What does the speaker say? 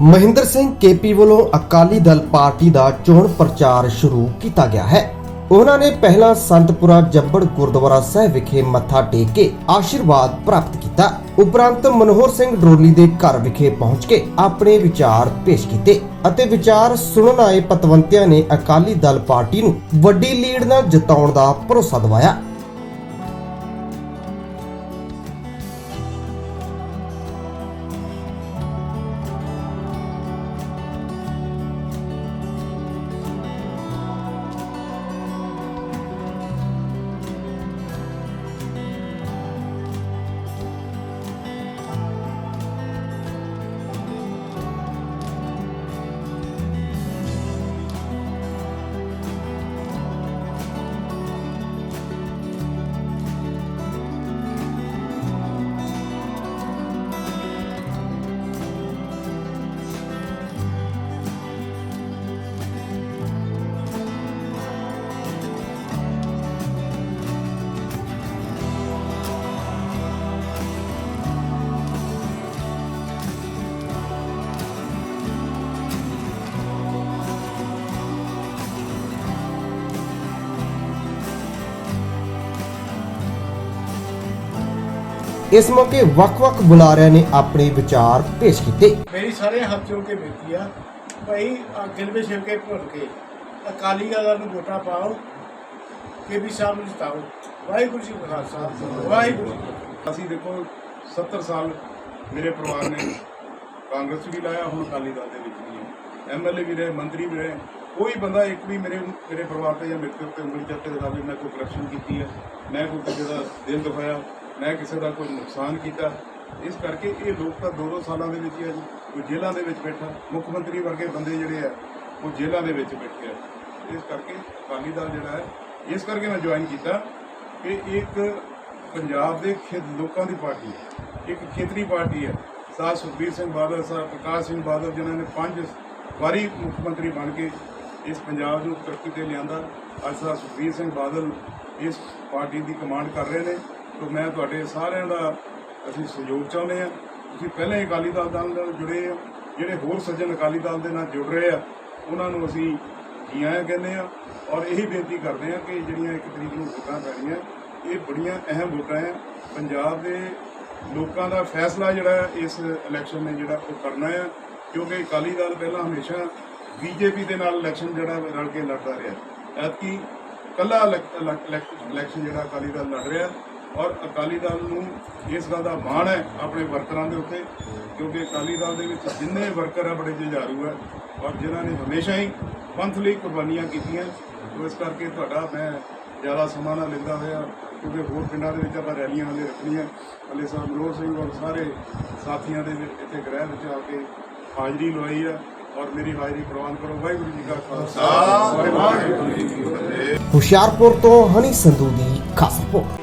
Mahinder Singh KP ਵੱਲੋਂ Akali Dal party ਦਾ ਚੋਣ ਪ੍ਰਚਾਰ ਸ਼ੁਰੂ ਕੀਤਾ ਗਿਆ ਹੈ। ਉਹਨਾਂ ਨੇ ਪਹਿਲਾਂ ਸੰਤਪੁਰਾ ਜੱਬੜ ਗੁਰਦੁਆਰਾ ਸਾਹਿਬ ਵਿਖੇ ਮੱਥਾ ਟੇਕ ਕੇ ਆਸ਼ੀਰਵਾਦ ਪ੍ਰਾਪਤ ਕੀਤਾ। ਉਪਰੰਤ ਮਨੋਹਰ ਸਿੰਘ ਡਰੋਲੀ ਦੇ ਘਰ ਵਿਖੇ ਪਹੁੰਚ ਕੇ ਆਪਣੇ ਵਿਚਾਰ ਪੇਸ਼ ਕੀਤੇ ਅਤੇ ਵਿਚਾਰ ਸੁਣਨ ਆਏ ਪਤਵੰਤਿਆਂ ਨੇ ਅਕਾਲੀ ਦਲ ਪਾਰਟੀ ਨੂੰ ਵੱਡੀ ਲੀਡ ਨਾਲ ਜਿਤਾਉਣ ਦਾ ਭਰੋਸਾ ਦਿਵਾਇਆ। ਇਸ ਮੌਕੇ ਵੱਖ-ਵੱਖ ਬੁਲਾਰਿਆਂ ਨੇ ਆਪਣੇ ਵਿਚਾਰ ਪੇਸ਼ ਕੀਤੇ। ਮੇਰੀ ਸਾਰੇ ਹੱਥ ਜੋੜ ਕੇ ਬੇਨਤੀ ਆ ਭਾਈ ਦਿਲ ਵਿੱਚ ਛਿਪ ਕੇ ਭੁੱਲ ਕੇ ਅਕਾਲੀ ਦਲ ਨੂੰ ਵੋਟਾਂ ਪਾਓ ਕੇ ਵੀ ਸਾਹਿਬ ਨੂੰ ਜਿਤਾਓ। ਵਾਹਿਗੁਰੂ ਜੀ ਕਾ ਖਾਲਸਾ ਵਾਹਿਗੁਰੂ। ਅਸੀਂ ਦੇਖੋ 70 ਸਾਲ ਮੇਰੇ ਪਰਿਵਾਰ ਨੇ ਕਾਂਗਰਸ ਵੀ ਲਾਇਆ ਹੁਣ ਅਕਾਲੀ ਦਲ ਦੇ ਵਿੱਚ ਵੀ ਹੈ। ਐਮਐਲਏ ਵੀ ਰਹੇ ਮੰਤਰੀ ਵੀ ਰਹੇ। ਕੋਈ ਬੰਦਾ ਇੱਕ ਵੀ ਮੇਰੇ ਮੇਰੇ ਪਰਿਵਾਰ ਤੇ ਜਾਂ ਮੇਰੇ ਤੇ ਉੱਤੇ ਉਂਗਲੀ ਚੱਕ ਕੇ ਦਿਖਾ ਦੇ ਮੈਂ ਕੋਈ ਕਰਪਸ਼ਨ ਕੀਤੀ ਹੈ ਮੈਂ ਕੋਈ ਕਿਸੇ ਦਾ ਦਿਲ ਦੁਖਾਇਆ। ਮੈਂ ਕਿਸੇ ਦਾ ਕੋਈ ਨੁਕਸਾਨ ਕੀਤਾ। ਇਸ ਕਰਕੇ ਇਹ ਲੋਕ ਤਾਂ ਦੋ ਦੋ ਸਾਲਾਂ ਦੇ ਵਿੱਚ ਹੀ ਅੱਜ ਜੀ। ਕੋਈ ਜੇਲ੍ਹਾਂ ਦੇ ਵਿੱਚ ਬੈਠਾ। ਮੁੱਖ ਮੰਤਰੀ ਵਰਗੇ ਬੰਦੇ ਜਿਹੜੇ ਆ, ਉਹ ਜੇਲ੍ਹਾਂ ਦੇ ਵਿੱਚ ਬੈਠੇ ਆ। ਇਸ ਕਰਕੇ ਅਕਾਲੀ ਦਲ ਜਿਹੜਾ ਹੈ, ਇਸ ਕਰਕੇ ਮੈਂ ਜੁਆਇਨ ਕੀਤਾ ਕਿ ਇੱਕ ਪੰਜਾਬ ਦੇ ਖੇਤ ਲੋਕਾਂ ਦੀ ਪਾਰਟੀ ਹੈ। ਇੱਕ ਖੇਤਰੀ ਪਾਰਟੀ ਹੈ। ਸਾਹ ਸੁਖਬੀਰ ਸਿੰਘ ਬਾਦਲ ਸਾਹਿਬ ਪ੍ਰਕਾਸ਼ ਸਿੰਘ ਬਾਦਲ, ਜਿਨ੍ਹਾਂ ਨੇ ਪੰਜ ਵਾਰੀ ਮੁੱਖ ਮੰਤਰੀ ਬਣ ਕੇ ਇਸ ਪੰਜਾਬ ਨੂੰ ਤਰੱਕੀ ਤੇ ਲਿਆਂਦਾ। ਅੱਜ ਸਾਹ ਸੁਖਬੀਰ ਸਿੰਘ ਬਾਦਲ ਇਸ ਪਾਰਟੀ ਦੀ ਕਮਾਂਡ ਕਰ ਰਹੇ ਨੇ। ਤਾਂ ਮੈਂ ਤੁਹਾਡੇ ਸਾਰਿਆਂ ਦਾ ਅਸੀਂ ਸਹਿਯੋਗ ਚਾਹੁੰਦੇ ਆ ਤੁਸੀਂ ਪਹਿਲਾਂ ਹੀ ਅਕਾਲੀ ਦਲ ਨਾਲ ਜੁੜੇ ਆ, ਜਿਹੜੇ ਹੋਰ ਸੱਜਣ ਅਕਾਲੀ ਦਲ ਦੇ ਨਾਲ ਜੁੜ ਰਹੇ ਆ, ਉਹਨਾਂ ਨੂੰ ਅਸੀਂ ਜੀ ਆਇਆਂ ਕਹਿੰਦੇ ਆ ਔਰ ਇਹੀ ਬੇਨਤੀ ਕਰਦੇ ਆ ਕਿ ਜਿਹੜੀਆਂ ਇੱਕ ਤਰੀਕ ਨੂੰ ਵੋਟਾਂ ਪੈਣੀਆਂ, ਇਹ ਬੜੀਆਂ ਅਹਿਮ ਵੋਟਾਂ ਆ। ਪੰਜਾਬ ਦੇ ਲੋਕਾਂ ਦਾ ਫੈਸਲਾ ਜਿਹੜਾ ਇਸ ਇਲੈਕਸ਼ਨ ਨੇ ਜਿਹੜਾ ਉਹ ਕਰਨਾ ਆ, ਕਿਉਂਕਿ ਅਕਾਲੀ ਦਲ ਪਹਿਲਾਂ ਹਮੇਸ਼ਾ ਬੀਜੇਪੀ ਦੇ ਨਾਲ ਇਲੈਕਸ਼ਨ ਜਿਹੜਾ ਰਲ ਕੇ ਲੜਦਾ ਰਿਹਾ। ਐਤਕੀ ਕੱਲਾ ਇਲੈਕਸ਼ਨ ਜਿਹੜਾ ਅਕਾਲੀ ਦਲ ਲੜ ਰਿਹਾ ਔਰ ਅਕਾਲੀ ਦਲ ਨੂੰ ਇਸ ਗੱਲ ਦਾ ਮਾਣ ਹੈ ਆਪਣੇ ਵਰਕਰਾਂ ਦੇ ਉੱਤੇ ਕਿਉਂਕਿ ਅਕਾਲੀ ਦਲ ਦੇ ਵਿੱਚ ਜਿੰਨੇ ਵਰਕਰ ਆ ਬੜੇ ਜੁਝਾਰੂ ਹੈ ਔਰ ਜਿਨ੍ਹਾਂ ਨੇ ਹਮੇਸ਼ਾ ਹੀ ਪੰਥ ਲਈ ਕੁਰਬਾਨੀਆਂ ਕੀਤੀਆਂ। ਸੋ ਇਸ ਕਰਕੇ ਤੁਹਾਡਾ ਮੈਂ ਜ਼ਿਆਦਾ ਸਮਾਂ ਨਾ ਲੈਂਦਾ ਹੋਇਆ ਕਿਉਂਕਿ ਹੋਰ ਪਿੰਡਾਂ ਦੇ ਵਿੱਚ ਆਪਾਂ ਰੈਲੀਆਂ ਹਲੇ ਰੱਖਣੀਆਂ। ਹਲੇ ਸਾਹਿਬ ਮਨੋਹਰ ਸਿੰਘ ਔਰ ਸਾਰੇ ਸਾਥੀਆਂ ਦੇ ਵਿੱਚ ਇੱਥੇ ਗ੍ਰਹਿ ਵਿੱਚ ਆ ਕੇ ਹਾਜ਼ਰੀ ਲਵਾਈ ਆ ਔਰ ਮੇਰੀ ਹਾਜ਼ਰੀ ਪ੍ਰਵਾਨ ਕਰੋ। ਵਾਹਿਗੁਰੂ ਜੀ ਕਾ ਖਾਲਸਾ। ਵਾਹਿਗੁਰੂ ਜੀ ਕੀ ਫਤਿਹ। ਹੁਸ਼ਿਆਰਪੁਰ ਤੋਂ ਹਨੀ ਸੰਧੂ ਦੀ ਖਾਸ ਰਿਪੋਰਟ।